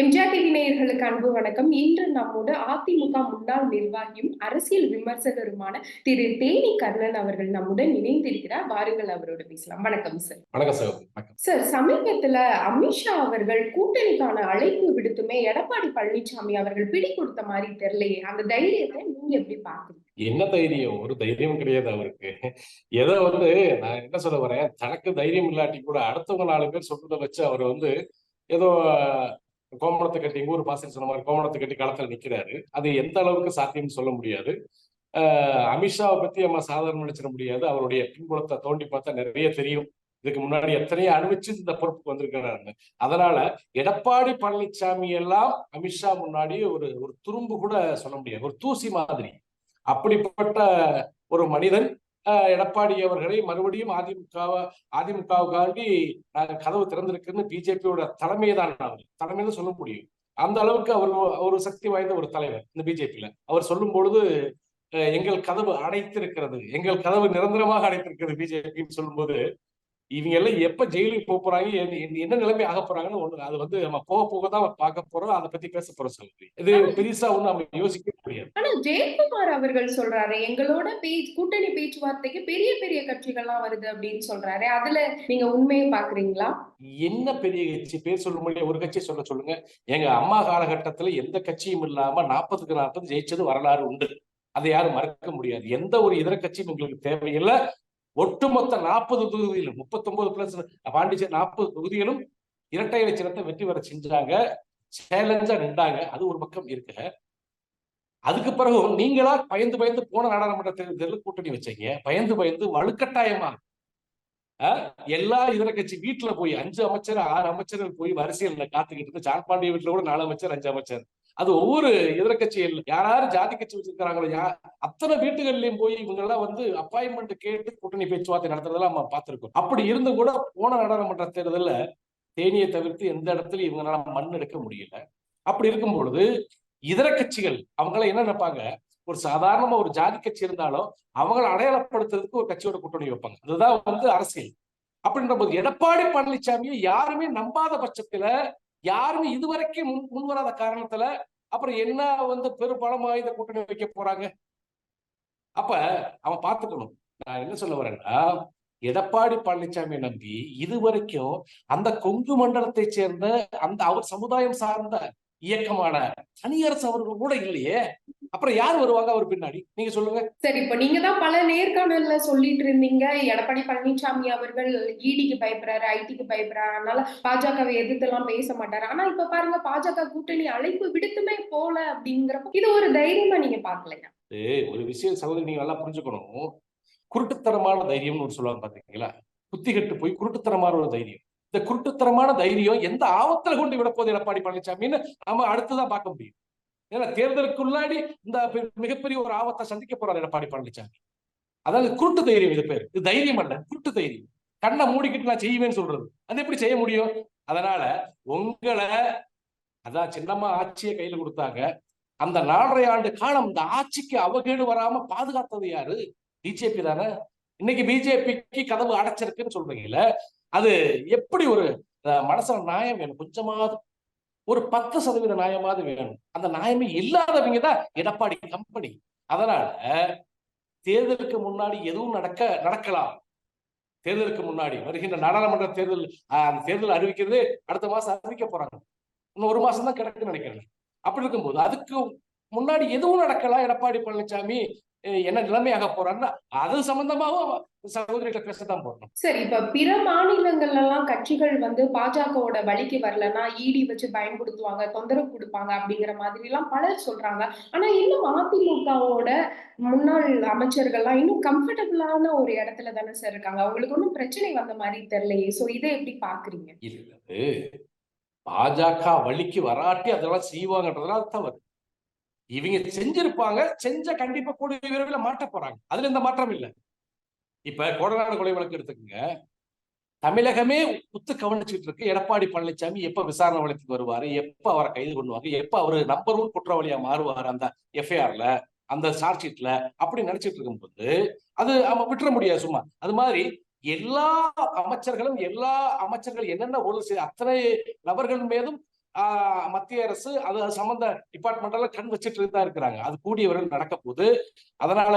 MGR TV நேயர்களுக்கு அன்பு வணக்கம். இன்று நம்மோடு அதிமுக முன்னாள் நிர்வாகியும் அரசியல் விமர்சகருமான திரு தேனி கர்ணன் அவர்கள் நம்முடன் இணைந்திருக்கிறார். வாருங்கள் அவரோட பேசலாம். வணக்கம் சார் வணக்கம் சார் சார் சமீபத்துல அமித்ஷா அவர்கள் கூட்டணிக்கான அழைப்பு விடுத்துமே எடப்பாடி பழனிசாமி அவர்கள் பிடி கொடுத்த மாதிரி தெரியலையே. அந்த தைரியத்தை நீங்க எப்படி பாக்குறீங்க என்ன தைரியம்? ஒரு தைரியம் கிடையாது அவருக்கு. ஏதோ வந்து நான் என்ன சொல்ல வரேன்? தனக்கு தைரியம் இல்லாட்டி கூட அடுத்தவங்க நாலு பேர் சொல்றதை வச்சு அவர் வந்து ஏதோ கோமணத்தை கட்டி எங்க ஊர் பாசல் சொன்ன மாதிரி கோமணத்தை கட்டி களத்துல நிக்கிறாரு. அது எந்த அளவுக்கு சாத்தியம்னு சொல்ல முடியாது. ஆஹ் அமித்ஷாவை பத்தி நம்ம சாதாரண நினைச்சிட முடியாது. அவருடைய பின்புலத்தை தோண்டி பார்த்தா நிறைய தெரியும். இதுக்கு முன்னாடி எத்தனையோ அனுபவிச்சு இந்த பொறுப்புக்கு வந்திருக்கிறாரு அதனால எடப்பாடி பழனிசாமி எல்லாம் அமித்ஷா முன்னாடி ஒரு ஒரு துரும்பு கூட சொல்ல முடியாது. ஒரு தூசி மாதிரி. அப்படிப்பட்ட ஒரு மனிதன் எடப்பாடி அவர்களை மறுபடியும் அதிமுகவை அதிமுகவுக்காண்டி நாங்கள் கதவு திறந்திருக்குன்னு பிஜேபியோட தலைமை தான் அவர். தலைமையில சொல்ல முடியும். அந்த அளவுக்கு அவர் ஒரு சக்தி வாய்ந்த ஒரு தலைவர் இந்த பிஜேபியில. அவர் சொல்லும் பொழுது அஹ் எங்கள் கதவு அடைத்திருக்கிறது. எங்கள் கதவு நிரந்தரமாக அடைத்திருக்கிறது பிஜேபின்னு சொல்லும்போது இவங்க எல்லாம் எப்ப ஜெயிலுக்கு போக போறாங்க என்ன- நிலைமை ஆக போறாங்கன்னு ஒண்ணு அது வந்து நம்ம போக போக தான் பார்க்க போறோம் அதை பத்தி பேச போறோம் சொல்லி இது பெருசா ஒண்ணு நம்ம யோசிக்க முடியாது. ஆனா ஜெயக்குமார் அவர்கள் சொல்றாரு எங்களோட பேச்சு கூட்டணி பேச்சுவார்த்தைக்கு பெரிய பெரிய கட்சிகள்லாம் வருது அப்படின்னு சொல்றாரு. அதுல நீங்க உண்மையை பாக்குறீங்களா என்ன பெரிய கட்சி? பேர் சொல்ல முடியாது ஒரு கட்சி சொல்ல சொல்லுங்க. எங்க அம்மா காலகட்டத்துல எந்த கட்சியும் இல்லாம நாற்பதுக்கு நாற்பது ஜெயிச்சது வரலாறு உண்டு. அதை யாரும் மறக்க முடியாது. எந்த ஒரு இதர கட்சியும் எங்களுக்கு தேவையில்லை. ஒட்டுமொத்த நாற்பது தொகுதியிலும் முப்பத்தொன்பது பிளஸ் பாண்டிச்சேரி நாற்பது தொகுதிகளும் இரட்டை இலட்சணத்தை வெற்றி பெற செஞ்சாங்க. சேலஞ்சா நின்றாங்க. அது ஒரு பக்கம் இருக்குங்க அதுக்கு பிறகு நீங்களா பயந்து பயந்து போன நாடாளுமன்ற தேர்தலில் கூட்டணி வச்சீங்க. பயந்து பயந்து வலுக்கட்டாயமா எல்லா இதர கட்சி வீட்டுல போய் அஞ்சு அமைச்சர் ஆறு அமைச்சர்கள் போய் வரிசையில காத்துக்கிட்டு இருந்து ஜான்பாண்டிய வீட்டுல கூட நாலு அமைச்சர் அஞ்சு அமைச்சர். அது ஒவ்வொரு எதிர்கட்சியில் கட்சிகள் யாராரு ஜாதி கட்சி வச்சிருக்கிறாங்களோ யா அத்தனை வீட்டுகள்லயும் போய் இவங்க எல்லாம் வந்து அப்பாயின்மெண்ட் கேட்டு கூட்டணி பேச்சுவார்த்தை நடத்துறதெல்லாம் நம்ம பார்த்திருக்கோம். அப்படி இருந்து கூட போன நாடாளுமன்ற தேர்தலில் தேனியை தவிர்த்து எந்த இடத்துலயும் இவங்களால மண் எடுக்க முடியல. அப்படி இருக்கும் பொழுது இதர கட்சிகள் அவங்கள என்ன நினைப்பாங்க? ஒரு சாதாரணமா ஒரு ஜாதி கட்சி இருந்தாலும் அவங்கள அடையாளப்படுத்துறதுக்கு ஒரு கட்சியோட கூட்டணி வைப்பாங்க. அதுதான் வந்து அரசியல். அப்படின்ற போது எடப்பாடி பழனிசாமியை யாருமே நம்பாத பட்சத்துல யாருமே இதுவரைக்கும் முன் முன் வராத காரணத்துல அப்புறம் என்ன வந்து பெரும்பாலும் இந்த கூட்டணி வைக்க போறாங்க? அப்ப அவன் பார்த்துக்கணும். நான் என்ன சொல்ல வரேன்னா எடப்பாடி பழனிசாமி நம்பி இதுவரைக்கும் அந்த கொங்கு மண்டலத்தை சேர்ந்த அந்த அவர் சமுதாயம் சார்ந்த இயக்கமான தனியரசு அவர்கள் கூட இல்லையே. அப்புறம் யார் வருவாங்க அவர் பின்னாடி? நீங்க சொல்லுங்க. சரி இப்ப நீங்க தான் பல நேர்காணல்ல சொல்லிட்டு இருந்தீங்க. எடப்பாடி பழனிசாமி அவர்கள் இடிக்கு பயப்படுறாரு ஐடிக்கு பயப்படுறாரு. அதனால பாஜகவை எதிர்த்து எல்லாம் பேச மாட்டாரு. ஆனா இப்ப பாருங்க பாஜக கூட்டணி அழைப்பு விடுத்துமே போல அப்படிங்கிறப்ப இது ஒரு தைரியமா நீங்க பாக்கலையா ஒரு விஷயம் சகோதரி நீங்க நல்லா புரிஞ்சுக்கணும். குருட்டுத்தனமான தைரியம்னு ஒரு சொல்லுவாங்க பாத்தீங்களா புத்தி கெட்டு போய் குருட்டுத்தனமான ஒரு தைரியம். இந்த குருட்டுத்தரமான தைரியம் எந்த ஆபத்துல கொண்டு விட போகுது எடப்பாடி பழனிசாமின்னு நாம அடுத்துதான் பார்க்க முடியும். ஏன்னா தேர்தலுக்குள்ளாடி இந்த மிகப்பெரிய ஒரு ஆபத்தை சந்திக்க போறாரு எடப்பாடி பழனிசாமி. அதாவது குருட்டு தைரியம் இது பேர். இது தைரியம் அல்ல குருட்டு தைரியம். கண்ணை மூடிக்கிட்டு நான் செய்வேன்னு சொல்றது. அது எப்படி செய்ய முடியும்? அதனால உங்களை அதான் சின்னம்மா ஆட்சியை கையில கொடுத்தாங்க. அந்த நாலரை ஆண்டு காலம் இந்த ஆட்சிக்கு அவகேடு வராம பாதுகாத்தது யாரு? பிஜேபி தானே. இன்னைக்கு பிஜேபிக்கு கதவு அடைச்சிருக்குன்னு சொல்றீங்கல்ல அது எப்படி ஒரு மனசுல நியாயம் வேணும்? கொஞ்சமாவது ஒரு பத்து சதவீத நியாயமாவது வேணும். அந்த நியாயமே இல்லாதவங்க தான் எடப்பாடி கம்பெனி அதனால தேர்தலுக்கு முன்னாடி எதுவும் நடக்க நடக்கலாம். தேர்தலுக்கு முன்னாடி வருகின்ற நாடாளுமன்ற தேர்தல் அந்த தேர்தல் அறிவிக்கிறது அடுத்த மாசம் அறிவிக்க போறாங்க. இன்னும் ஒரு மாசம் தான் கிடக்குன்னு நினைக்கிறேன். அப்படி இருக்கும்போது அதுக்கு முன்னாடி எதுவும் நடக்கலாம் எடப்பாடி பழனிசாமி என்ன நிலைமையாக போறாருன்னா அது சம்பந்தமாவும் சகோதரிகிட்ட பேசத்தான் போறோம். சரி இப்ப பிற மாநிலங்கள்ல எல்லாம் கட்சிகள் வந்து பாஜகவோட வழிக்கு வரலன்னா இடி வச்சு பயன்படுத்துவாங்க தொந்தரவு கொடுப்பாங்க அப்படிங்கிற மாதிரி எல்லாம் பலர் சொல்றாங்க. ஆனா இன்னும் அதிமுகவோட முன்னாள் அமைச்சர்கள்லாம் இன்னும் கம்ஃபர்டபுளான ஒரு இடத்துல தானே சார் இருக்காங்க. அவங்களுக்கு ஒன்றும் பிரச்சனை வந்த மாதிரி தெரியலையே. சோ இதை எப்படி பாக்குறீங்க? இல்ல பாஜக வழிக்கு வராட்டி அதெல்லாம் செய்வாங்கன்றதுலாம் தவறு. இவங்க செஞ்சிருப்பாங்க செஞ்ச கண்டிப்பா கூடிய விரைவில் மாட்ட போறாங்க. அதுல எந்த மாற்றம் இல்லை. இப்ப கோடநாடு கொலை வழக்கு எடுத்துக்கங்க. தமிழகமே உத்து கவனிச்சுட்டு இருக்கு. எடப்பாடி பழனிசாமி எப்ப விசாரணை வழக்குக்கு வருவாரு? எப்ப அவரை கைது பண்ணுவாங்க எப்ப அவரு நம்பர் ஒன் குற்றவாளியா மாறுவாரு அந்த எஃப்ஐஆர்ல அந்த சார்ஜ் ஷீட்ல அப்படி நினைச்சிட்டு இருக்கும்போது அது நம்ம விட்டுற முடியாது சும்மா. அது மாதிரி எல்லா அமைச்சர்களும் எல்லா அமைச்சர்கள் என்னென்ன ஒரு செய்ய அத்தனை நபர்கள் மீதும் மத்திய அரசு அது சம்பந்த டிபார்ட்மெண்ட் எல்லாம் கண் வச்சுட்டு தான் இருக்கிறாங்க. அது கூடிய விரைவில் நடக்க போகுது அதனால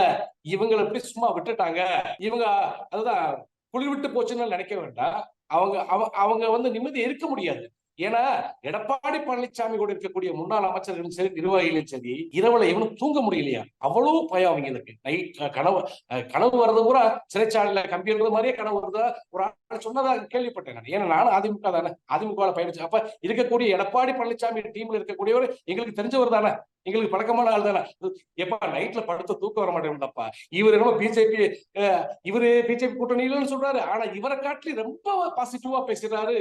இவங்களை எப்படி சும்மா விட்டுட்டாங்க. இவங்க அதுதான் குளிர் விட்டு போச்சுன்னு நினைக்க வேண்டாம். அவங்க அவங்க வந்து நிம்மதி இருக்க முடியாது. ஏன்னா எடப்பாடி பழனிசாமி கூட இருக்கக்கூடிய முன்னாள் அமைச்சர்களும் சரி நிர்வாகிகளும் சரி இரவுல இவனும் தூங்க முடியலையா? அவ்வளவு பயம் அவங்களுக்கு நைட் கனவு அஹ், கனவு வர்றது பூரா சிறைச்சாலையில கம்பி இருக்கிறது மாதிரியே கனவு வருதா? ஒரு ஆள் சொன்னதா கேள்விப்பட்டேன் நான். ஏன்னா நானும் அதிமுக தானே. அதிமுக பயணிச்சு அப்ப இருக்கக்கூடிய எடப்பாடி பழனிசாமி டீம்ல இருக்கக்கூடியவர் எங்களுக்கு தெரிஞ்சவர் தானே. எங்களுக்கு பழக்கமான ஆள் தானே. எப்பா நைட்ல படுத்து தூக்கம் வர மாட்டேங்குதப்பா இவர் என்னமோ பிஜேபி இவரு பிஜேபி இல்லைன்னு சொல்றாரு. ஆனா இவரை காட்டி ரொம்ப பாசிட்டிவா பேசுறாரு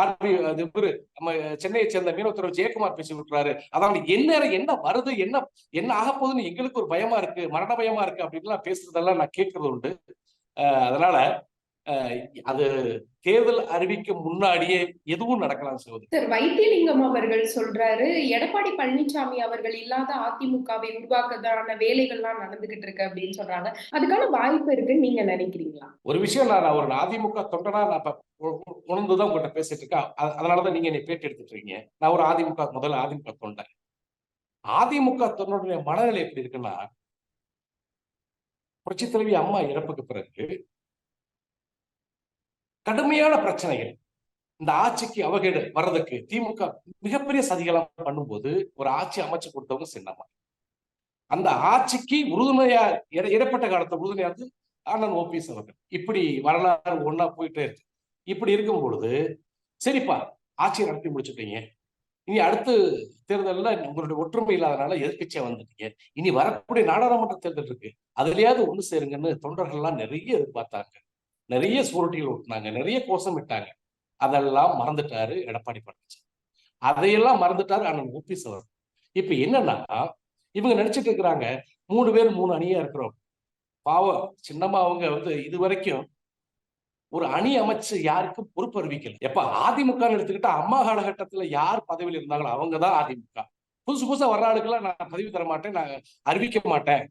ஆர்பி அது இவரு நம்ம சென்னையை சேர்ந்த மீனவத்துறை ஜெயக்குமார் பேசி விட்டுறாரு. அதாவது என்ன என்ன வருது என்ன என்ன ஆக போகுதுன்னு எங்களுக்கு ஒரு பயமா இருக்கு மரண பயமா இருக்கு அப்படின்லாம் பேசுறதெல்லாம் நான் கேட்கறது உண்டு. அதனால அது தேர்தல் அறிவிக்க முன்னாடியே எதுவும் நடக்கலாம் சகோதரி. சார் வைத்தியலிங்கம் அவர்கள் சொல்றாரு எடப்பாடி பழனிசாமி அவர்கள் இல்லாத அதிமுகவை உருவாக்குறதான வேலைகள்லாம் நடந்துகிட்டு இருக்கு அப்படின்னு சொல்றாங்க. அதுக்கான வாய்ப்பு இருக்குன்னு நீங்க நினைக்கிறீங்களா? ஒரு விஷயம் நான் ஒரு அதிமுக தொண்டனா நான் உணர்ந்துதான் உங்கள்கிட்ட பேசிட்டு இருக்கேன். அதனாலதான் நீங்க என்னை பேட்டி எடுத்துட்டு இருக்கீங்க. நான் ஒரு அதிமுக முதல்ல அதிமுக தொண்டன் அதிமுக தொண்டனுடைய மனநிலை எப்படி இருக்குன்னா புரட்சி தலைவி அம்மா இறப்புக்கு பிறகு கடுமையான பிரச்சனைகள். இந்த ஆட்சிக்கு அவகேடு வர்றதுக்கு திமுக மிகப்பெரிய சதிகளாக பண்ணும்போது ஒரு ஆட்சி அமைச்சு கொடுத்தவங்க சின்னம்மா. அந்த ஆட்சிக்கு உறுதுணையா இடப்பட்ட இடைப்பட்ட காலத்துல உறுதுணையா அண்ணன் ஓபிஎஸ் அவர்கள். இப்படி வரலாறு ஒன்னா போயிட்டே இருக்கு. இப்படி இருக்கும் பொழுது சரிப்பா ஆட்சியை நடத்தி முடிச்சுட்டீங்க. இனி அடுத்து தேர்தல்ல உங்களுடைய ஒற்றுமை இல்லாதனால எதிர்க்கட்சியா வந்துட்டீங்க. இனி வரக்கூடிய நாடாளுமன்ற தேர்தல் இருக்கு. அதுலயாவது ஒண்ணு சேருங்கன்னு தொண்டர்கள் எல்லாம் நிறைய எதிர்பார்த்தாங்க. நிறைய சுருட்டிகள் ஓட்டினாங்க நிறைய கோஷம் விட்டாங்க. அதெல்லாம் மறந்துட்டாரு எடப்பாடி பழனிசாமி அதையெல்லாம் மறந்துட்டாரு அண்ணன் ஓபிஎஸ் அவர் இப்ப என்னன்னா இவங்க நினைச்சிட்டு இருக்கிறாங்க மூணு பேர் மூணு அணியா இருக்கிறோம். பாவம் சின்னம்மா அவங்க வந்து இது வரைக்கும் ஒரு அணி அமைச்சு யாருக்கும் பொறுப்பு அறிவிக்கல எப்ப அதிமுக எடுத்துக்கிட்டா அம்மா காலகட்டத்துல யார் பதவியில் இருந்தாங்களோ அவங்கதான் அதிமுக. புதுசு புதுசா வர்ற ஆளுக்கெல்லாம் நான் பதவி தர மாட்டேன் நான் அறிவிக்க மாட்டேன்.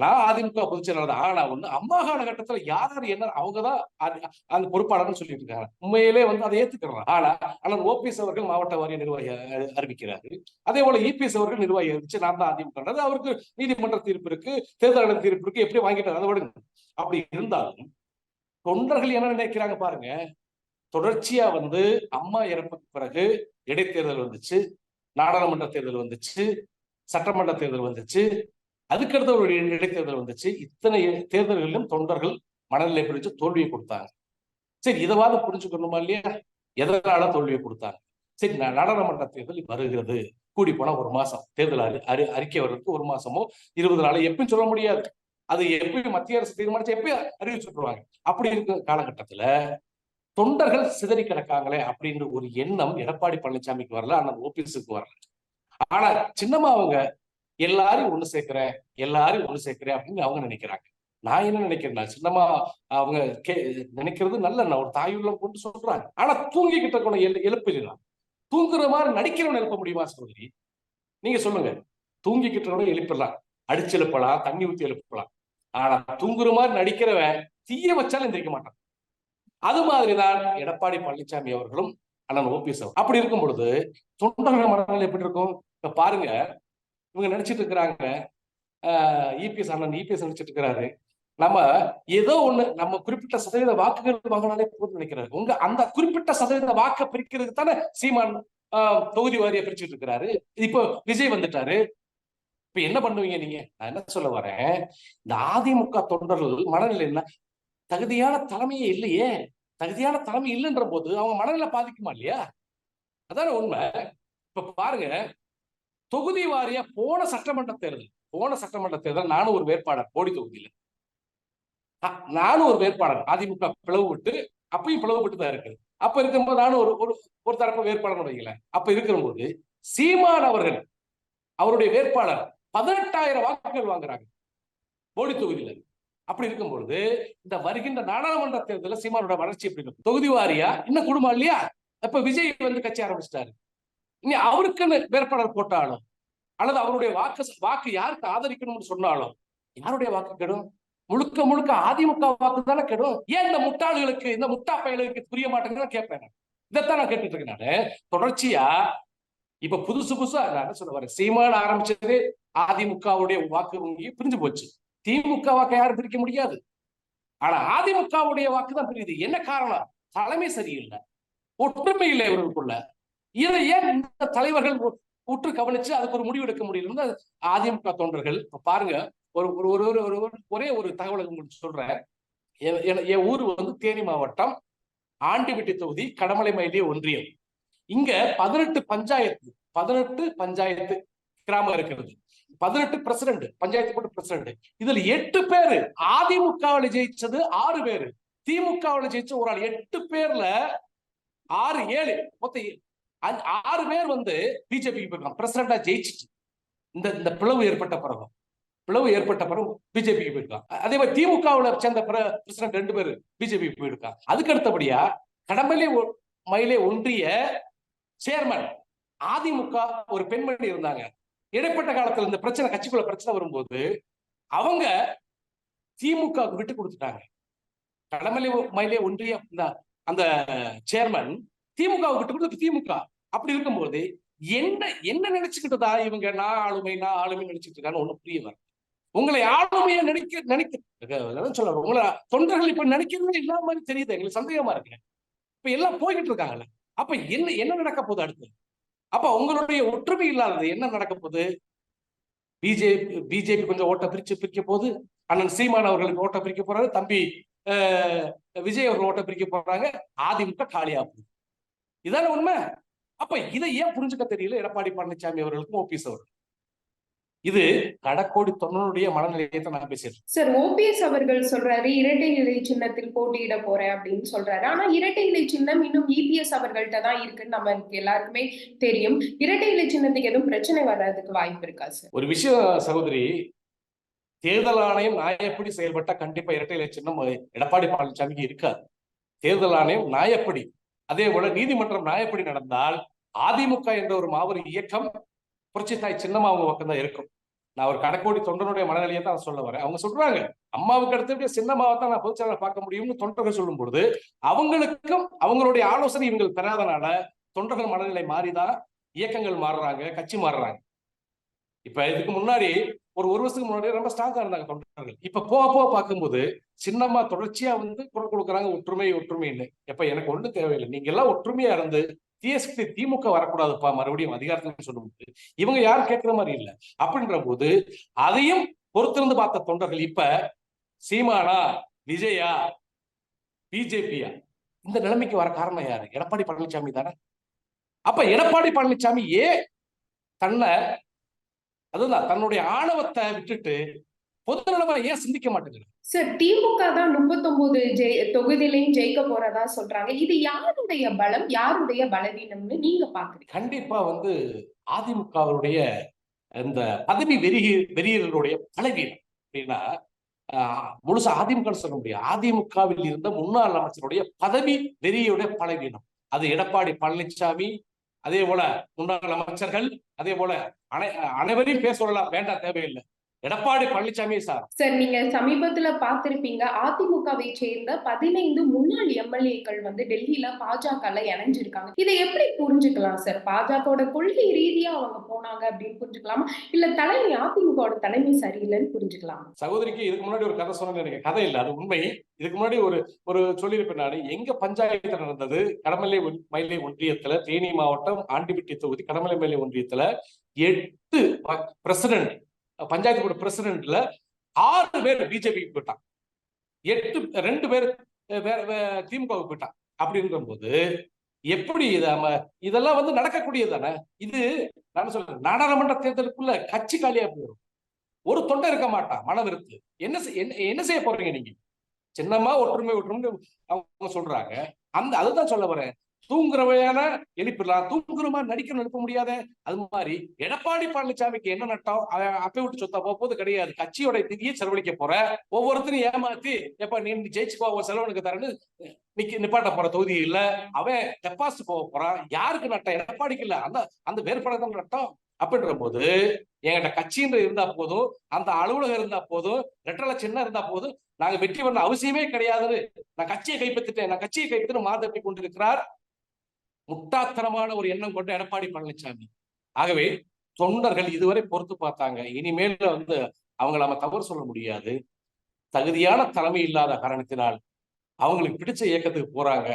நான் அதிமுக பொதுச் செயலாளர் ஆனா வந்து அம்மா காலகட்டத்துல யார் யார் என்ன அவங்கதான் அது- அந்த பொறுப்பாளர்னு சொல்லிட்டு இருக்காங்க. உண்மையிலே வந்து அதை ஏத்துக்கிறாங்க ஆனா ஆனால் ஓபிஎஸ் அவர்கள் மாவட்ட வாரிய நிர்வாகி அறிவிக்கிறாரு அதே போல இபிஎஸ் அவர்கள் நிர்வாகி அறிவிச்சு நான் தான் அதிமுக அவருக்கு நீதிமன்ற தீர்ப்பு இருக்கு தேர்தல் ஆணைய தீர்ப்பு இருக்கு எப்படி வாங்கிட்டாரு. அதை விடுங்க. அப்படி இருந்தாலும் தொண்டர்கள் என்ன நினைக்கிறாங்க பாருங்க. தொடர்ச்சியா வந்து அம்மா இறப்புக்கு பிறகு இடைத்தேர்தல் வந்துச்சு நாடாளுமன்ற தேர்தல் வந்துச்சு சட்டமன்ற தேர்தல் வந்துச்சு அதுக்கடுத்த ஒரு இடை- இடைத்தேர்தல் வந்துச்சு. இத்தனை தேர்தல்களிலும் தொண்டர்கள் மனநிலை பிடிச்சு தோல்வியை கொடுத்தாங்க. சரி இதைவாது புரிஞ்சுக்கணுமா இல்லையா? எதனால தோல்வியை கொடுத்தாங்க? சரி நாடாளுமன்ற தேர்தல் வருகிறது. கூடி போனா ஒரு மாசம். தேர்தல் அறி அறி அறிக்கை வர்றதுக்கு ஒரு மாசமோ இருபது நாளோ எப்பயும் சொல்ல முடியாது. அது எப்பயும் மத்திய அரசு தீர்மானிச்சு எப்பயும் அறிவிச்சுட்டுருவாங்க. அப்படி இருக்கிற காலகட்டத்துல தொண்டர்கள் சிதறி கிடக்காங்களே அப்படின்ற ஒரு எண்ணம் எடப்பாடி பழனிசாமிக்கு வரல ஆனா ஓபிஎஸ்க்கு வரல. ஆனா சின்னம்மா அவங்க எல்லாரையும் ஒண்ணு சேர்க்கிறேன் எல்லாரையும் ஒண்ணு சேர்க்கிறேன் அப்படின்னு அவங்க நினைக்கிறாங்க. நான் என்ன நினைக்கிறேன்னா சின்னம்மா அவங்க கே நினைக்கிறது நல்ல ஒரு தாயுள்ளம் கொண்டு சொல்றாங்க ஆனா தூங்கிக்கிட்ட கூட எழு எழுப்பிடலாம் தூங்குற மாதிரி நடிக்கிறவன் எழுப்ப முடியுமா சோதரி நீங்க சொல்லுங்க. தூங்கிக்கிட்ட கூட எழுப்பிடலாம். அடிச்சு எழுப்பலாம் தண்ணி ஊத்தி எழுப்பலாம். ஆனா தூங்குற மாதிரி நடிக்கிறவன் தீய வச்சாலும் எந்திரிக்க மாட்டான். அது மாதிரிதான் எடப்பாடி பழனிசாமி அவர்களும் அண்ணன் ஓபிஎஸ் அப்படி இருக்கும் பொழுது தொண்டர்கள் மனநிலை எப்படி இருக்கும்? இப்ப பாருங்க இவங்க நினைச்சிட்டு இருக்கிறாங்க. இபிஎஸ் அண்ணன் இபிஎஸ் நினைச்சிட்டு இருக்கிறாரு. நம்ம ஏதோ ஒண்ணு நம்ம குறிப்பிட்ட சதவீத வாக்குகள் வாங்கினாலே போதும் நினைக்கிறாரு உங்க அந்த குறிப்பிட்ட சதவீத வாக்கை பிரிக்கிறதுக்கு தானே சீமான் ஆஹ், தொகுதி வாரியா பிரிச்சுட்டு இருக்கிறாரு. இப்போ விஜய் வந்துட்டாரு. இப்ப என்ன பண்ணுவீங்க நீங்க? நான் என்ன சொல்ல வரேன்? இந்த அதிமுக தொண்டர்கள் மனநிலை என்ன? தகுதியான தலைமையே இல்லையே. தகுதியான தலைமை இல்லைன்ற போது அவங்க மனநிலை பாதிக்குமா இல்லையா? அதான உண்மை. இப்ப பாருங்க தொகுதி வாரியா போன சட்டமன்ற தேர்தல் போன சட்டமன்ற தேர்தல் நானும் ஒரு வேட்பாளர் போடி தொகுதியில. நானும் ஒரு வேட்பாளர் அதிமுக பிளவு விட்டு அப்பயும் பிளவு விட்டு தான் இருக்குது. அப்ப இருக்கும்போது நானும் ஒரு ஒரு ஒரு தரப்பு வேட்பாளர் வைக்கல அப்ப இருக்கிறபோது சீமான் அவர்கள் அவருடைய வேட்பாளர் பதினெட்டாயிரம் வாக்குகள் வாங்குறாங்க போடி தொகுதியில. அப்படி இருக்கும்பொழுது இந்த வருகின்ற நாடாளுமன்ற தேர்தலில் சீமானோட வளர்ச்சி எப்படி இருக்கும்? தொகுதி வாரியா? இன்னும் குடும்பம் இல்லையா? அப்ப விஜய் வந்து கட்சி ஆரம்பிச்சிட்டாரு. இனி அவருக்குன்னு வேட்பாளர் போட்டாலும் அல்லது அவருடைய வாக்கு வாக்கு யாருக்கு ஆதரிக்கணும்னு சொன்னாலும் யாருடைய வாக்கு கெடும்? முழுக்க முழுக்க அதிமுக வாக்கு தானே கெடும்? ஏன் இந்த முட்டாள்களுக்கு இந்த முட்டா பயலுக்கு புரிய மாட்டேங்குதுன்னு கேட்பேன் இதைத்தான் நான் கேட்டுட்டு இருக்கேன் தொடர்ச்சியா இப்ப புதுசு புதுசா நான் சொல்ல வரேன்? சீமான ஆரம்பிச்சது அதிமுகவுடைய வாக்கு வங்கி பிரிஞ்சு போச்சு. திமுக வாக்கை யாரும் பிரிக்க முடியாது. ஆனா அதிமுகவுடைய வாக்கு தான் பிரியுது. என்ன காரணம்? தலைமை சரியில்லை. ஒற்றுமை இல்லை இவர்களுக்குள்ள. இதை ஏன் இந்த தலைவர்கள் உற்று கவனிச்சு அதுக்கு ஒரு முடிவு எடுக்க முடியல? அதிமுக தொண்டர்கள் இப்ப பாருங்க ஒரு ஒரு ஒரு ஒரு- ஒரு ஒரே ஒரு தகவலை உங்களுக்கு சொல்றேன். என் ஊர் வந்து தேனி மாவட்டம் ஆண்டிபட்டி தொகுதி கடமலை மயிலே ஒன்றியம். இங்க பதினெட்டு பஞ்சாயத்து பதினெட்டு பஞ்சாயத்து கிராமம் இருக்கிறது. பதினெட்டு பிரசிடண்ட் பஞ்சாயத்து போட்டு பிரசிடண்ட். இதுல எட்டு பேரு அதிமுகவில் ஜெயிச்சது ஆறு பேரு. திமுகவில் ஜெயிச்ச ஒரு ஆள் எட்டு பேர்ல ஆறு ஏழு மொத்தம் ஆறு பேர் வந்து பிஜேபிக்கு போயிருக்காங்க. பிரசிடண்டா ஜெயிச்சிச்சு இந்த இந்த பிளவு ஏற்பட்ட பிறகு. பிளவு ஏற்பட்ட பிறகு பிஜேபிக்கு போயிருக்காங்க. அதே மாதிரி திமுகவுல சேர்ந்த பிரசிடண்ட் ரெண்டு பேர் பிஜேபிக்கு போயிருக்காங்க. அதுக்கு அடுத்தபடியா கடம்பலே மயிலே ஒன்றிய சேர்மன் அதிமுக ஒரு பெண்மணி இருந்தாங்க. இடைப்பட்ட காலத்துல இந்த பிரச்சனை கட்சிக்குள்ள பிரச்சனை வரும்போது அவங்க திமுக விட்டு கொடுத்துட்டாங்க. கடமலை மயிலே ஒன்றிய அந்த சேர்மன் திமுக கொடுத்து திமுக. அப்படி இருக்கும்போது என்ன என்ன நினைச்சுக்கிட்டதா இவங்க? நான் ஆளுமை நான் ஆளுமை நினைச்சிட்டு இருக்கான்னு ஒண்ணு புரிய வர உங்களை ஆளுமையை நினைக்க நினைக்க சொல்ல உங்களை தொண்டர்கள் இப்ப நினைக்கிறதே இல்லாம மாதிரி தெரியுது. எங்களுக்கு சந்தேகமா இருக்கு. இப்ப எல்லாம் போய்கிட்டு இருக்காங்கல்ல. அப்ப என்ன என்ன நடக்க போகுது அடுத்து? அப்ப உங்களுடைய ஒற்றுமை இல்லாதது என்ன நடக்க போகுது? பிஜேபி பிஜேபி கொஞ்சம் ஓட்ட பிரிச்சு பிரிக்க போகுது. அண்ணன் சீமான் அவர்களுக்கு ஓட்ட பிரிக்க போறாரு. தம்பி அஹ், விஜய் அவர்கள் ஓட்ட பிரிக்க போறாங்க. அதிமுக காலியா போகுது. இதான உண்மை? அப்ப இதை ஏன் புரிஞ்சுக்க தெரியல? எடப்பாடி பழனிசாமி அவர்களுக்கும் ஓபிஎஸ் அவர்கள். இது கடக்கோடி தொண்டனுடைய மனநிலையை தான் நான் இருக்கேன். சார் ஓபிஎஸ் அவர்கள் சொல்றாரு இரட்டை இலை சின்னத்தில் போட்டியிட போறேன் அப்படின்னு சொல்றாரு. ஆனா இரட்டை இலை சின்னம் இன்னும் இபிஎஸ் அவர்கள்ட்ட தான் இருக்குன்னு நமக்கு எல்லாருக்குமே தெரியும். இரட்டை இலை சின்னத்துக்கு எதுவும் பிரச்சனை வர்றதுக்கு வாய்ப்பு இருக்கா சார் ஒரு விஷயம் சகோதரி தேர்தல் ஆணையம் நியாயப்படி செயல்பட்டா கண்டிப்பா இரட்டை இலை சின்னம் எடப்பாடி பழனிசாமிக்கு இருக்காது. தேர்தல் ஆணையம் நியாயப்படி அதே போல நீதிமன்றம் நியாயப்படி நடந்தால் அதிமுக என்ற ஒரு மாபெரும் இயக்கம் புரட்சி தாய் சின்னமா அவங்க பக்கம் தான் இருக்கும். நான் ஒரு கடக்கோடி தொண்டனுடைய மனநிலையை தான் சொல்ல வரேன். அவங்க சொல்றாங்க அம்மாவுக்கு அடுத்து சின்னம்மாவை தான் நான் பொதுச்செயலாளர் பார்க்க முடியும்னு தொண்டர்கள் சொல்லும் பொழுது அவங்களுக்கும் அவங்களுடைய ஆலோசனை இவங்க பெறாதனால தொண்டர்கள் மனநிலை மாறிதான் இயக்கங்கள் மாறுறாங்க கட்சி மாறுறாங்க. இப்ப இதுக்கு முன்னாடி ஒரு ஒரு வருஷத்துக்கு முன்னாடி ரொம்ப ஸ்ட்ராங்கா இருந்தாங்க தொண்டர்கள். இப்ப போக போக பார்க்கும்போது சின்னம்மா தொடர்ச்சியா வந்து குரல் கொடுக்குறாங்க ஒற்றுமை ஒற்றுமைன்னு. எப்ப எனக்கு ஒண்ணும் தேவையில்லை. நீங்க எல்லாம் ஒற்றுமையா இருந்து டிஎஸ்பி திமுக வரக்கூடாதுப்பா மறுபடியும் அதிகாரத்துக்கு சொல்லும்போது இவங்க யாரும் கேட்கிற மாதிரி இல்லை. அப்படின்ற போது அதையும் பொறுத்திருந்து பார்த்த தொண்டர்கள் இப்ப சீமானா விஜயா பிஜேபியா இந்த நிலைமைக்கு வர காரணம் யாரு? எடப்பாடி பழனிசாமி தானே? அப்ப எடப்பாடி பழனிசாமி ஏன் தன்னை அதுதான் தன்னுடைய ஆணவத்தை விட்டுட்டு பொது நிலைமை ஏன் சிந்திக்க மாட்டேங்குது சார் திமுக தான் முப்பத்தொன்பது ஜெய் தொகுதியிலையும் ஜெயிக்க போறதா சொல்றாங்க. இது யாருடைய பலம் யாருடைய பலவீனம்னு நீங்க பாக்குறீங்க? கண்டிப்பா வந்து அதிமுகவுடைய இந்த பதவி வெறி வெறியர்களுடைய பலவீனம் அப்படின்னா முழுசா அதிமுக சொல்ல முடியாது. அதிமுகவில் இருந்த முன்னாள் அமைச்சருடைய பதவி வெறியுடைய பலவீனம். அது எடப்பாடி பழனிசாமி அதே போல முன்னாள் அமைச்சர்கள் அதே போல அனை அனைவரையும் பேச சொல்லலாம். வேண்டாம் தேவையில்லை. எடப்பாடி பழனிசாமி சார். சார் நீங்க சமீபத்துல பார்த்திருப்பீங்க அதிமுகவை சேர்ந்த பதினைந்து முன்னாள் எம்எல்ஏக்கள் வந்து டெல்லியில பாஜகல இணைஞ்சிருக்காங்க. இதை எப்படி புரிஞ்சுக்கலாம் சார்? பாஜகவோட கொள்கை ரீதியா அவங்க போனாங்க அப்படின்னு புரிஞ்சுக்கலாமா? இல்ல தலைமை அதிமுகவோட தலைமை சரியில்லைன்னு புரிஞ்சுக்கலாம்? சகோதரிக்கு இதுக்கு முன்னாடி ஒரு கதை சொன்னது எனக்கு கதை இல்லை. அது உண்மை. இதுக்கு முன்னாடி ஒரு ஒரு சொல்லியிருப்பேன் நான். எங்க பஞ்சாயத்து நடந்தது கடமலை மயிலை ஒன்றியத்துல தேனி மாவட்டம் ஆண்டிபட்டி தொகுதி கடமலை மயிலை ஒன்றியத்துல எட்டு பிரசிடென்ட் பஞ்சாயத்து போர்டு பிரசிடென்ட்ல ஆறு பேர் பிஜேபிக்கு போயிட்டான். எட்டு ரெண்டு பேர் வேற திமுகவுக்கு போயிட்டான். அப்படின்ற போது எப்படி நம்ம இதெல்லாம் வந்து நடக்கக்கூடியது தானே இது நான் சொல்றேன் நாடாளுமன்ற தேர்தலுக்குள்ள கட்சி காலியா போயிடும் ஒரு தொண்டை இருக்க மாட்டான் மனவிருத்து என்ன என்ன- என்ன செய்ய போறீங்க நீங்க? சின்னமா ஒற்றுமை ஒற்றுமை அவங்க சொல்றாங்க. அந்த அதுதான் சொல்ல வரேன். தூங்குறவையான எழுப்பிடலாம். தூங்குறமா நடிக்கணும் எழுப்ப முடியாத. அது மாதிரி எடப்பாடி பழனிசாமிக்கு என்ன நட்டம்? அப்பை விட்டு சொத்தா போக கிடையாது. கட்சியோட நிதியை செலவழிக்க போற. ஒவ்வொருத்தரும் ஏமாத்தி எப்ப நீ ஜெயிச்சுக்கோ உன் செலவனுக்கு தரேன்னு நிக்க நிப்பாட்ட போற தொகுதி இல்ல. அவன் டெபாசிட் போக போறான். யாருக்கு நட்டம்? எடப்பாடிக்கு இல்ல. அந்த அந்த வேறுபாடு நட்டம். அப்படின்ற போது என்கிட்ட கட்சின்ற இருந்தா போதும் அந்த அலுவலகம் இருந்தா போதும் ரெட்டலை சின்ன இருந்தா போதும் நாங்க வெற்றி பண்ண அவசியமே கிடையாதுன்னு நான் கட்சியை கைப்பற்றிட்டேன். நான் கட்சியை கைப்பற்றி மாதப்பி கொண்டிருக்கிறார்? முட்டாத்தனமான ஒரு எண்ணம் கொண்ட எடப்பாடி பழனிசாமி ஆகவே தொண்டர்கள் இதுவரை பொறுத்து பார்த்தாங்க. இனிமேல் வந்து அவங்க நம்ம தவறு சொல்ல முடியாது. தகுதியான தலைமை இல்லாத காரணத்தினால் அவங்களுக்கு பிடிச்ச இயக்கத்துக்கு போறாங்க.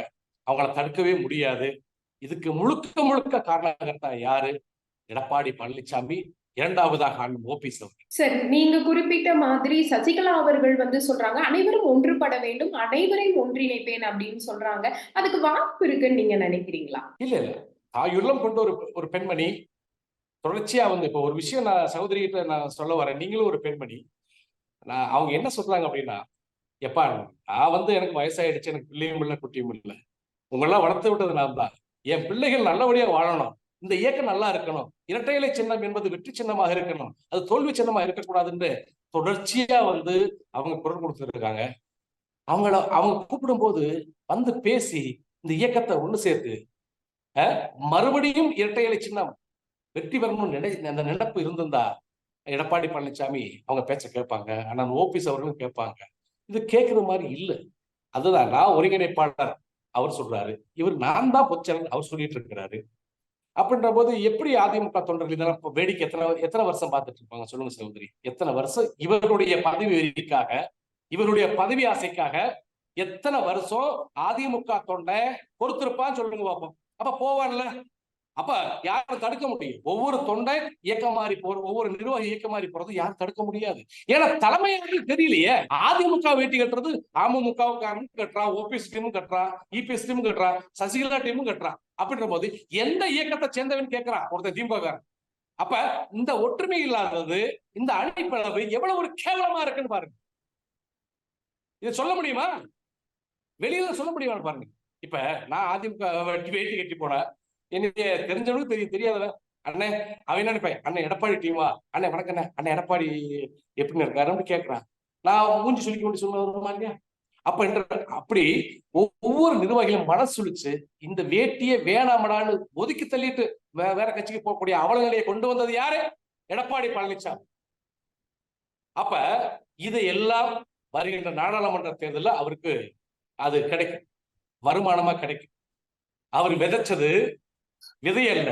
அவங்கள தடுக்கவே முடியாது. இதுக்கு முழுக்க முழுக்க காரணகர்த்தா யாரு? எடப்பாடி பழனிசாமி இரண்டாவதாக அண்ணன் ஓபிஎஸ் அவர்கள் சரி நீங்க குறிப்பிட்ட மாதிரி சசிகலா அவர்கள் வந்து சொல்றாங்க அனைவரும் ஒன்றுபட வேண்டும் அனைவரையும் ஒன்றிணைப்பேன் அப்படின்னு சொல்றாங்க. அதுக்கு வாய்ப்பு இருக்குன்னு நீங்க நினைக்கிறீங்களா? இல்ல இல்ல. தாயுள்ளம் கொண்ட ஒரு ஒரு பெண்மணி தொடர்ச்சியா வந்து இப்போ ஒரு விஷயம் நான் சகோதரிகிட்ட நான் சொல்ல வரேன். நீங்களும் ஒரு பெண்மணி. நான் அவங்க என்ன சொல்றாங்க அப்படின்னா எப்பா நான் வந்து எனக்கு வயசாயிடுச்சு எனக்கு பிள்ளையும் இல்லை குட்டியும் இல்லை. உங்களெல்லாம் வளர்த்து விட்டது நான் தான். என் பிள்ளைகள் நல்லபடியா வாழணும். இந்த இயக்கம் நல்லா இருக்கணும். இரட்டை இலை சின்னம் என்பது வெற்றி சின்னமாக இருக்கணும். அது தோல்வி சின்னமா இருக்கக்கூடாதுன்னு தொடர்ச்சியா வந்து அவங்க குரல் கொடுத்துருக்காங்க. அவங்கள அவங்க கூப்பிடும்போது வந்து பேசி இந்த இயக்கத்தை ஒண்ணு சேர்த்து மறுபடியும் இரட்டை இலை சின்னம் வெற்றி பெறணும்னு நினை அந்த நினைப்பு இருந்திருந்தா எடப்பாடி பழனிசாமி அவங்க பேச்ச கேட்பாங்க அண்ணன் ஓபிஎஸ் அவர்களும் கேட்பாங்க. இது கேட்கிற மாதிரி இல்ல. அதுதான் நான் ஒருங்கிணைப்பாளர் அவர் சொல்றாரு. இவர் நான் தான் பொச்சலன் அவர் சொல்லிட்டு இருக்கிறாரு. அப்படின்ற போது எப்படி அதிமுக தொண்டர்கள் இதெல்லாம் வேடிக்கை எத்தனை எத்தனை வருஷம் பார்த்துட்டு இருப்பாங்க? சொல்லுங்க சகோதரி. எத்தனை வருஷம்? இவருடைய பதவி வெறிக்காக இவருடைய பதவி ஆசைக்காக எத்தனை வருஷம் அதிமுக தொண்டை பொறுத்திருப்பான்னு சொல்லுங்க பார்ப்போம். அப்ப போவான்ல. அப்ப யாரும் தடுக்க முடியும். ஒவ்வொரு தொண்டை இயக்கம் மாறி போற ஒவ்வொரு நிர்வாகி இயக்கம் மாறி போறது யாரும் தடுக்க முடியாது. ஏன்னா தலைமையாளர்கள் தெரியலையே. அதிமுக வேட்டி கட்டுறது அமமுகவுக்கு கட்டுறான் ஓபிஎஸ் டீமும் கட்டுறான் இபிஎஸ் டீமும் கட்டுறான் சசிகலா டீமும் கட்டுறான் அப்படின்ற போது எந்த இயக்கத்தை சேர்ந்தவன் கேட்கிறான்? ஒருத்தர் திமுக அப்ப இந்த ஒற்றுமை இல்லாதது இந்த அழைப்பளவு எவ்வளவு ஒரு கேவலமா இருக்குன்னு பாருங்க. இதை சொல்ல முடியுமா? வெளியில சொல்ல முடியுமா பாருங்க. இப்ப நான் அதிமுக வேட்டி கட்டி போனேன் என்னைய தெரிஞ்சவனுக்கு தெரிய தெரியாதவன் அண்ணே அவன் என்ன நினைப்பேன்? அண்ணன் எடப்பாடி டீமா அண்ணே வணக்கண்ணே அண்ணன் எடப்பாடி எப்படின்னு இருக்காருன்னு கேட்கிறான் நான் மூஞ்சி சொல்லிக்க வேண்டிய சொல்ல வருமா இல்லையா? அப்ப என்ற அப்படி ஒவ்வொரு நிர்வாகிகளும் மனசுழிச்சு இந்த வேட்டியை வேணாமடான்னு ஒதுக்கி தள்ளிட்டு வேற கட்சிக்கு போகக்கூடிய அவல நிலையை கொண்டு வந்தது யாரு? எடப்பாடி பழனிசாமி அப்ப இதையெல்லாம் எல்லாம் வருகின்ற நாடாளுமன்ற தேர்தலில் அவருக்கு அது கிடைக்கும். வருமானமா கிடைக்கும். அவர் விதைச்சது விதை அல்ல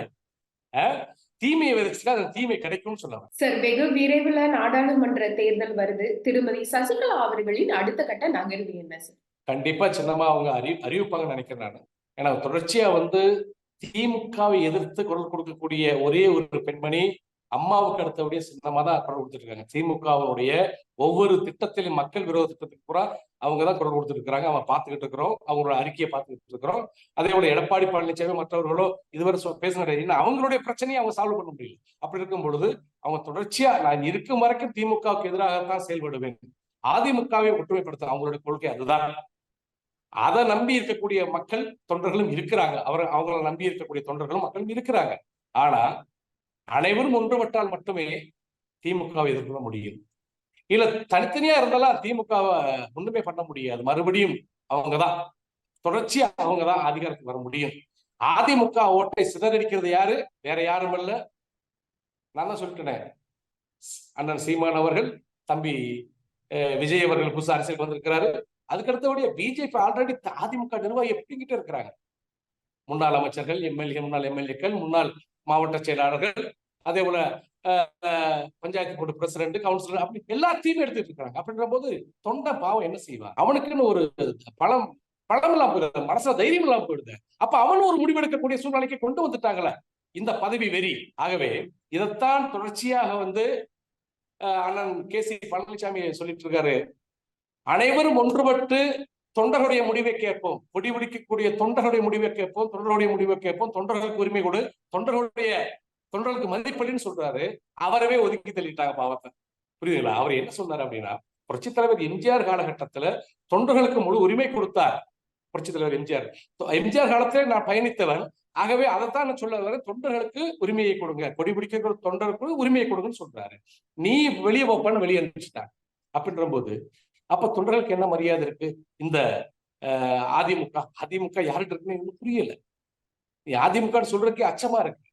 தீமையை விதைச்சுட்டா அந்த தீமை கிடைக்கும்னு சொல்லுவாங்க சார் வெகு விரைவில் நாடாளுமன்ற தேர்தல் வருது. திருமதி சசிகலா அவர்களின் அடுத்த கட்ட நகர்வு என்ன சார்? கண்டிப்பா சின்னமா அவங்க அறி அறிவிப்பாங்கன்னு நினைக்கிறேன் நான். ஏன்னா தொடர்ச்சியா வந்து திமுகவை எதிர்த்து குரல் கொடுக்கக்கூடிய ஒரே ஒரு பெண்மணி அம்மாவுக்கு அடுத்தபடியே சின்னமா தான் குரல் கொடுத்துட்டு இருக்காங்க. திமுகவுடைய ஒவ்வொரு திட்டத்திலும் மக்கள் விரோத திட்டத்துக்கு பூரா அவங்க தான் குரல் கொடுத்துட்டு அவங்க பார்த்துக்கிட்டு இருக்கிறோம். அவங்களோட அறிக்கையை பார்த்துக்கிட்டு இருக்கிறோம். அதே போல எடப்பாடி பழனிசாமி மற்றவர்களோ இதுவரை பேசின அவங்களுடைய பிரச்சனையை அவங்க சால்வ் பண்ண முடியல. அப்படி இருக்கும் பொழுது அவங்க தொடர்ச்சியா நான் இருக்கும் வரைக்கும் திமுகவுக்கு எதிராகத்தான் செயல்படுவேன். அதிமுகவை ஒற்றுமைப்படுத்த அவங்களுடைய கொள்கை அதுதான். அதை நம்பி இருக்கக்கூடிய மக்கள் தொண்டர்களும் இருக்கிறாங்க. அவர் அவங்கள நம்பி இருக்கக்கூடிய தொண்டர்களும் மக்களும் இருக்கிறாங்க. ஆனா அனைவரும் ஒன்றுபட்டால் மட்டுமே திமுகவை எதிர்கொள்ள முடியும். இல்ல தனித்தனியா இருந்தாலும் திமுகவை ஒண்ணுமே பண்ண முடியாது. மறுபடியும் அவங்கதான். தொடர்ச்சியா அவங்கதான் அதிகாரத்துக்கு வர முடியும். அதிமுக ஓட்டை சிதறடிக்கிறது யாரு? வேற யாரும் இல்ல நான் தான் சொல்லிட்டேனே. அண்ணன் சீமான் அவர்கள் தம்பி அஹ், விஜய் அவர்கள் புதுசு அரசியல் வந்திருக்கிறாரு. அதுக்கடுத்தபடிய பிஜேபி ஆல்ரெடி அதிமுக நிர்வாகி எப்படிங்கிட்டு இருக்கிறாங்க. முன்னாள் அமைச்சர்கள் எம்எல்ஏ முன்னாள் எம்எல்ஏக்கள் முன்னாள் மாவட்ட செயலாளர்கள் அதே போல அஹ், பஞ்சாயத்து போர்டு பிரசிடண்ட் கவுன்சிலர் அப்படி எல்லாத்தையும் எடுத்துட்டு இருக்காங்க. அப்படின்ற போது தொண்டை பாவம் என்ன செய்வான் அவனுக்குன்னு ஒரு பழம் பழம் இல்லாம போயிடுது. மனசுல தைரியம் இல்லாம போயிடுது. அப்ப அவனும் ஒரு முடிவெடுக்கக்கூடிய சூழ்நிலைக்கு கொண்டு வந்துட்டாங்களே. இந்த பதவி வெறி. ஆகவே இதைத்தான் தொடர்ச்சியாக வந்து அஹ், அண்ணன் கே சி பழனிசாமி சொல்லிட்டு இருக்காரு. அனைவரும் ஒன்றுபட்டு தொண்டர்களுடைய முடிவை கேட்போம். கொடி தொண்டர்களுடைய முடிவை கேட்போம். தொண்டர்களுடைய முடிவை கேட்போம். தொண்டர்களுக்கு உரிமை கொடு. தொண்டர்களுடைய தொண்டர்களுக்கு மதிப்பளின்னு சொல்றாரு. அவரவே ஒதுக்கி தள்ளிட்டாங்க பாவத்தை. புரியுதுங்களா? அவர் என்ன சொன்னாரு அப்படின்னா புரட்சித் தலைவர் எம்ஜிஆர் காலகட்டத்துல தொண்டர்களுக்கு முழு உரிமை கொடுத்தார். புரட்சி தலைவர் எம்ஜிஆர். எம்ஜிஆர் காலத்திலே நான் பயணித்தவன். ஆகவே அதைத்தான் நான் சொல்ல வர தொண்டர்களுக்கு உரிமையை கொடுங்க. கொடி பிடிக்கிற தொண்டர்களுக்கு உரிமையை கொடுங்கன்னு சொல்றாரு. நீ வெளியே வைப்பான்னு வெளியே அனுப்பிச்சிட்டாங்க அப்படின்ற போது அப்ப தொண்டர்களுக்கு என்ன மரியாதை இருக்கு? இந்த அதிமுக அதிமுக யார்கிட்ட இருக்குன்னு எனக்கு புரியல. நீ அதிமுகன்னு சொல்றதுக்கே அச்சமா இருக்கு.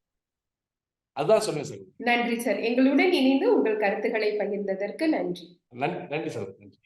அதுதான் சொல்லுங்க சார். நன்றி சார். எங்களுடன் இணைந்து உங்கள் கருத்துக்களை பகிர்ந்ததற்கு நன்றி. நன்றி சார். நன்றி.